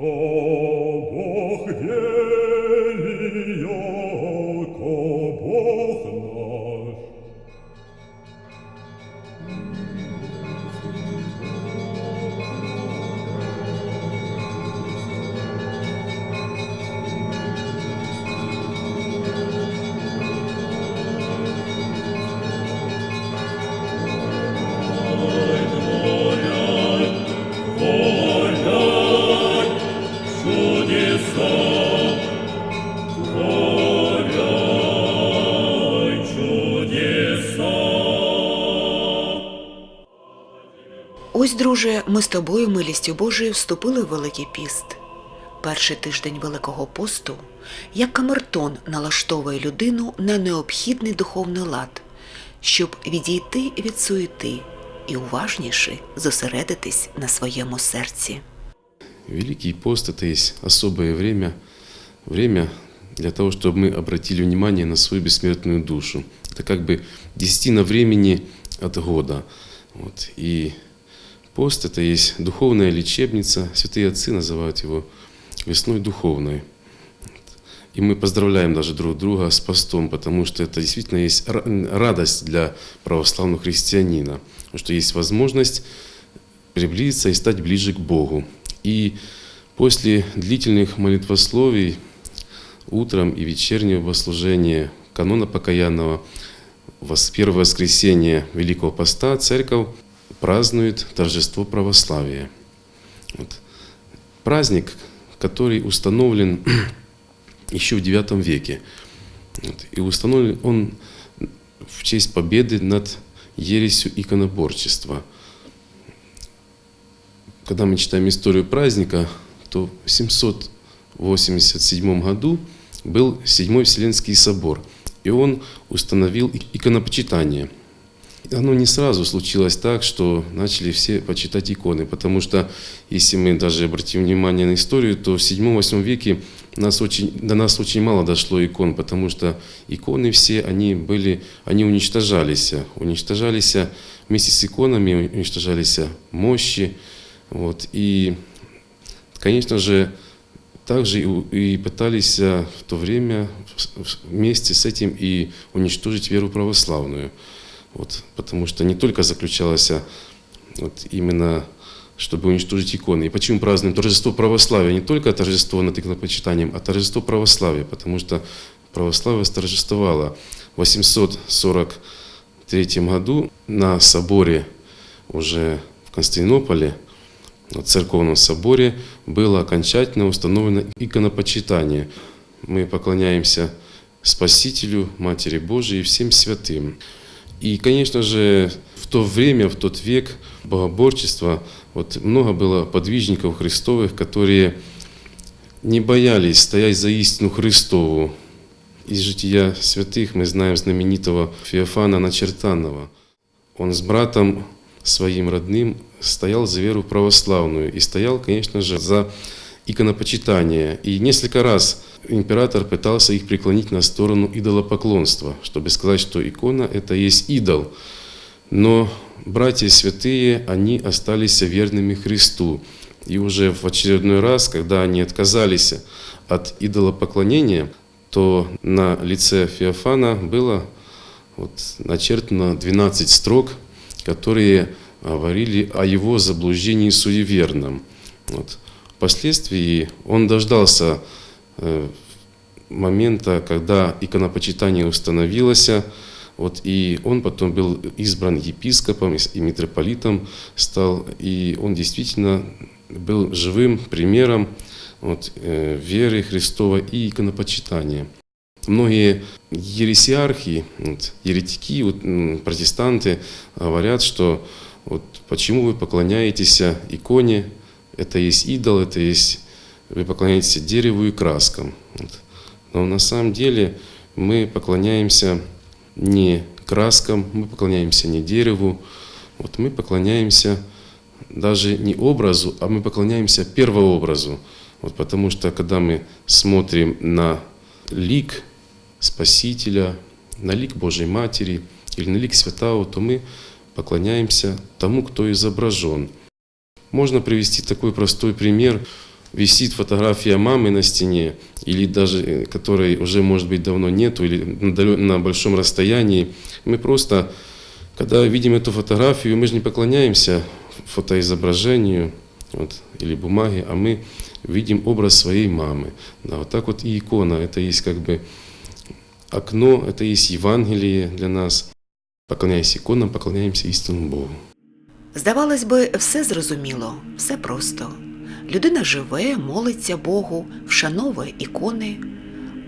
То Бог вели, Ось, друже, ми з тобою, милістю Божою, вступили в Великий піст. Перший тиждень Великого посту, як камертон налаштовує людину на необхідний духовний лад, щоб відійти від суєти і уважніше зосередитись на своєму серці. Великий пост – это есть особое время, время для того, чтобы мы обратили внимание на свою бессмертную душу. Это как бы десятина времени от года. Вот. И пост – это есть духовная лечебница. Святые отцы называют его весной духовной. И мы поздравляем даже друг друга с постом, потому что это действительно есть ра- радость для православного христианина, что есть возможность приблизиться и стать ближе к Богу. И после длительных молитвословий утром и вечернего богослужения канона покаянного вос- первое воскресенье Великого Поста церковь празднует торжество православия. Вот. Праздник, который установлен еще в IX веке. Вот. И установлен он в честь победы над ересью иконоборчества. Когда мы читаем историю праздника, то в 787 году был Седьмой Вселенский собор, и он установил иконопочитание. Оно не сразу случилось так, что начали все почитать иконы, потому что если мы даже обратим внимание на историю, то в 7-8 веке нас очень, до нас очень мало дошло икон, потому что иконы все, они были, они уничтожались. Уничтожались вместе с иконами, уничтожались мощи. Вот, и, конечно же, также и, пытались в то время вместе с этим и уничтожить веру православную. Вот, потому что не только заключалось а, вот, именно чтобы уничтожить иконы. И почему празднуем торжество православия? Не только торжество над иконопочитанием, а торжество православия, потому что православие восторжествовало в 843 году на соборе уже в Константинополе, на церковном соборе, было окончательно установлено иконопочитание. Мы поклоняемся Спасителю, Матери Божией и всем святым. И, конечно же, в то время, в тот век богоборчества, вот много было подвижников Христовых, которые не боялись стоять за истину Христову. Из жития святых мы знаем знаменитого Феофана Начертанного. Он с братом своим родным стоял за веру православную и стоял, конечно же, за иконопочитание. И несколько раз император пытался их преклонить на сторону идолопоклонства, чтобы сказать, что икона – это есть идол. Но братья святые, они остались верными Христу. И уже в очередной раз, когда они отказались от идолопоклонения, то на лице Феофана было вот, начертано 12 строк, которые говорили о его заблуждении суеверном. Вот. Впоследствии он дождался момента, когда иконопочитание установилось, вот, и он потом был избран епископом и митрополитом стал, и он действительно был живым примером вот, э, веры Христова и иконопочитания. Многие ересиархи, вот, еретики, вот, протестанты говорят, что вот, почему вы поклоняетесь иконе, это есть идол, это есть вы поклоняетесь дереву и краскам. Но на самом деле мы поклоняемся не краскам, мы поклоняемся не дереву, вот мы поклоняемся даже не образу, а мы поклоняемся первообразу. Вот потому что когда мы смотрим на лик Спасителя, на лик Божьей Матери или на лик Святого, то мы поклоняемся тому, кто изображен. Можно привести такой простой пример. Висит фотография мамы на стене, или даже э, которой уже, может быть, давно нету, или на большом расстоянии, мы просто, когда видим эту фотографию, мы же не поклоняемся фотоизображению вот, или бумаге, а мы видим образ своей мамы. Да, вот так вот и икона, это есть как бы окно, это есть Евангелие для нас. Поклоняясь иконам, поклоняемся истинному Богу. Здавалось би, все зрозуміло, все просто. Людина живе, молиться Богу, вшановує ікони,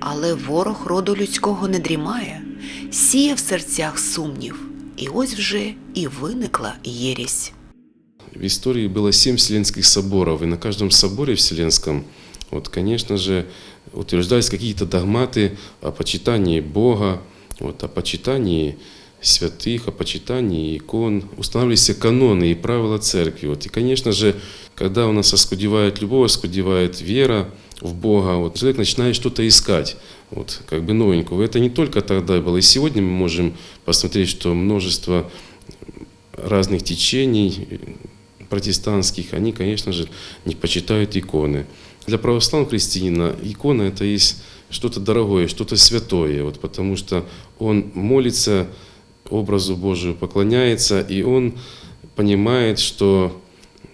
але ворог роду людського не дрімає, сіє в серцях сумнів, і ось вже і виникла єресь. В истории было семь Вселенских соборов, и на каждом соборе Вселенском, вот, конечно же, утверждались какие-то о почитании Бога, вот, о почитании святых, о почитании икон, устанавливались каноны и правила церкви. Вот. И, конечно же, когда у нас оскудевает любовь, оскудевает вера в Бога, вот, человек начинает что-то искать, вот, как бы новенького. Это не только тогда было, и сегодня мы можем посмотреть, что множество разных течений протестантских, они, конечно же, не почитают иконы. Для православного христианина икона – это есть что-то дорогое, что-то святое, вот, потому что он молится образу Божию, поклоняется, и он понимает, что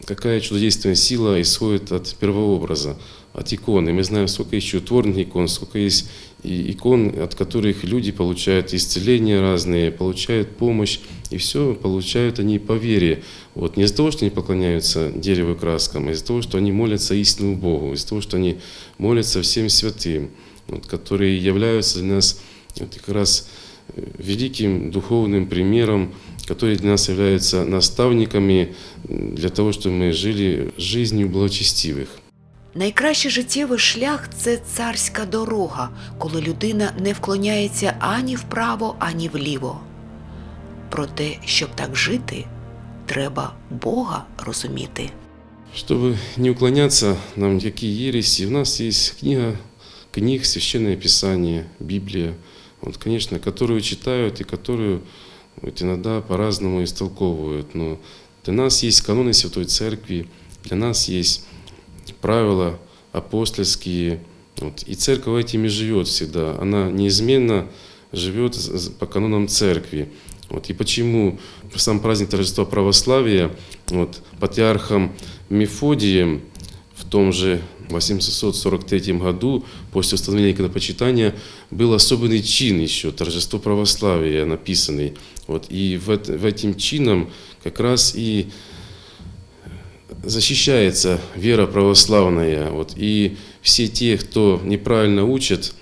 какая чудодейственная сила исходит от первообраза, от иконы. Мы знаем, сколько есть чудотворных икон, сколько есть икон, от которых люди получают исцеления разные, получают помощь, и все получают они по вере. Вот. Не из-за того, что они поклоняются дереву и краскам, а из-за того, что они молятся истинному Богу, из-за того, что они молятся всем святым, вот, которые являются для нас вот, как раз великим духовным примером, которые для нас являются наставниками м, для того, чтобы мы жили жизнью благочестивых. Найкращий життєвий шлях це царська дорога, коли людина не вклоняється ані вправо, ані вліво. Проте, щоб так жити, треба Бога розуміти. Чтобы не уклоняться нам никакие ереси, у нас есть книга книг, Священное Писание, Библия, вот, конечно, которую читают и которую вот, иногда по-разному истолковывают. Но для нас есть каноны Святой Церкви, для нас есть правила апостольские, вот, и церковь этими живет всегда. Она неизменно живет по канонам церкви. Вот, и почему сам праздник торжества православия вот, патриархом Мефодием том же 843 году, после установления иконопочитания, был особенный чин еще, торжество православия написанный. Вот, и в, в этим чином как раз и защищается вера православная. Вот, и все те, кто неправильно учат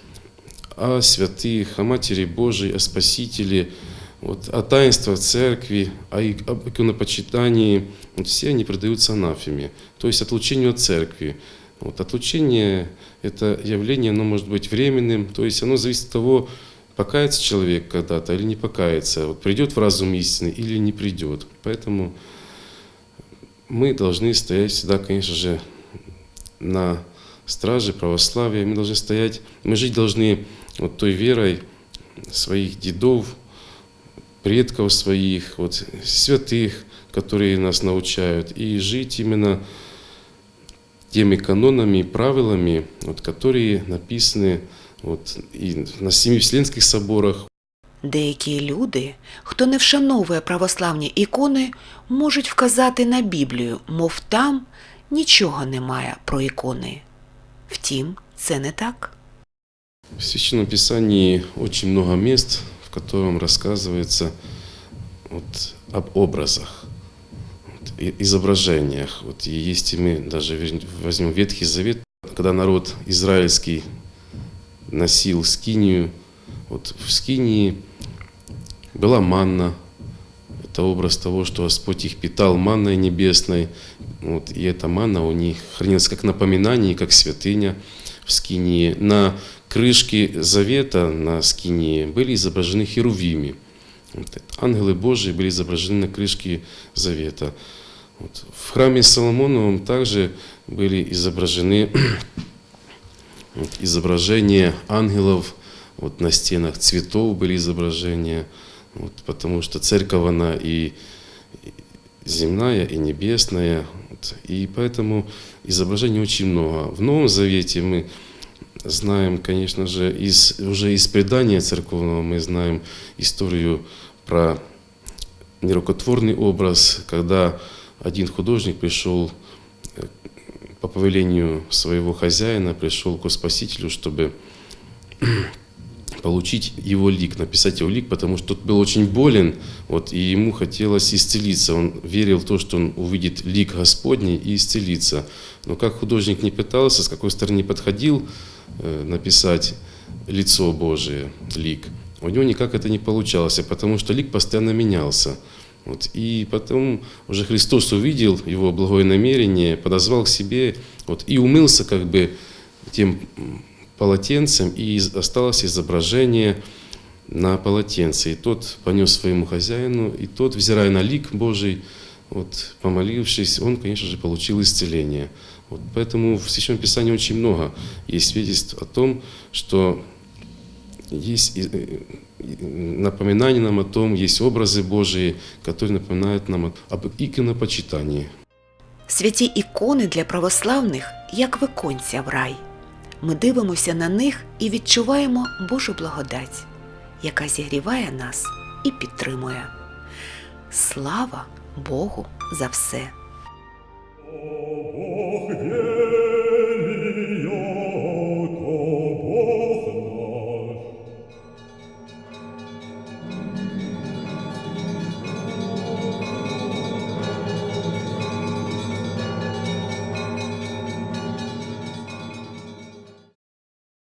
о святых, о Матери Божией, о Спасителе, вот, о таинствах церкви, о и- об иконопочитании, вот, все они предаются анафеме, то есть отлучению от церкви. Вот, отлучение – это явление, оно может быть временным, то есть оно зависит от того, покается человек когда-то или не покается, вот, придет в разум истины или не придет. Поэтому мы должны стоять всегда, конечно же, на страже православия. Мы должны стоять, мы жить должны вот той верой своих дедов, предков своих, вот, святых, которые нас научают, и жить именно теми канонами и правилами, вот, которые написаны вот, и на семи Вселенских соборах, Деякі люди, хто не вшановує православні ікони, можуть вказати на Біблію, мов там нічого немає про ікони. Втім, це не так. В Священном Писании очень много мест, в котором рассказывается вот, об образах, изображениях. Вот, и есть и мы даже возьмем Ветхий Завет, когда народ израильский носил скинию, вот в скинии была манна, это образ того, что Господь их питал манной небесной, вот, и эта манна у них хранилась как напоминание, как святыня в скинии. На крышке завета на скинии были изображены херувими. Ангелы Божии были изображены на крышке завета. Вот, в храме Соломоновом также были изображены изображения ангелов вот, на стенах цветов были изображения, вот, потому что церковь она и земная, и небесная. Вот. И поэтому изображений очень много. В Новом Завете мы знаем, конечно же, из, уже из предания церковного мы знаем историю про нерукотворный образ, когда один художник пришел э, по повелению своего хозяина, пришел к Спасителю, чтобы получить его лик, написать его лик, потому что тот был очень болен, вот, и ему хотелось исцелиться. Он верил в то, что он увидит лик Господний и исцелится. Но как художник не пытался, с какой стороны подходил написать лицо Божие, лик, у него никак это не получалось, потому что лик постоянно менялся. Вот, и потом уже Христос увидел его благое намерение, подозвал к себе вот, и умылся как бы тем полотенцем, и осталось изображение на полотенце. И тот понес своему хозяину, и тот, взирая на лик Божий, вот, помолившись, он, конечно же, получил исцеление. Вот, поэтому в Священном Писании очень много есть свидетельств о том, что есть и- и- и напоминание нам о том, есть образы Божии, которые напоминают нам о- об иконопочитании. Святі ікони для православних як виконця в рай. Ми дивимося на них і відчуваємо Божу благодать, яка зігріває нас і підтримує. Слава Богу за все!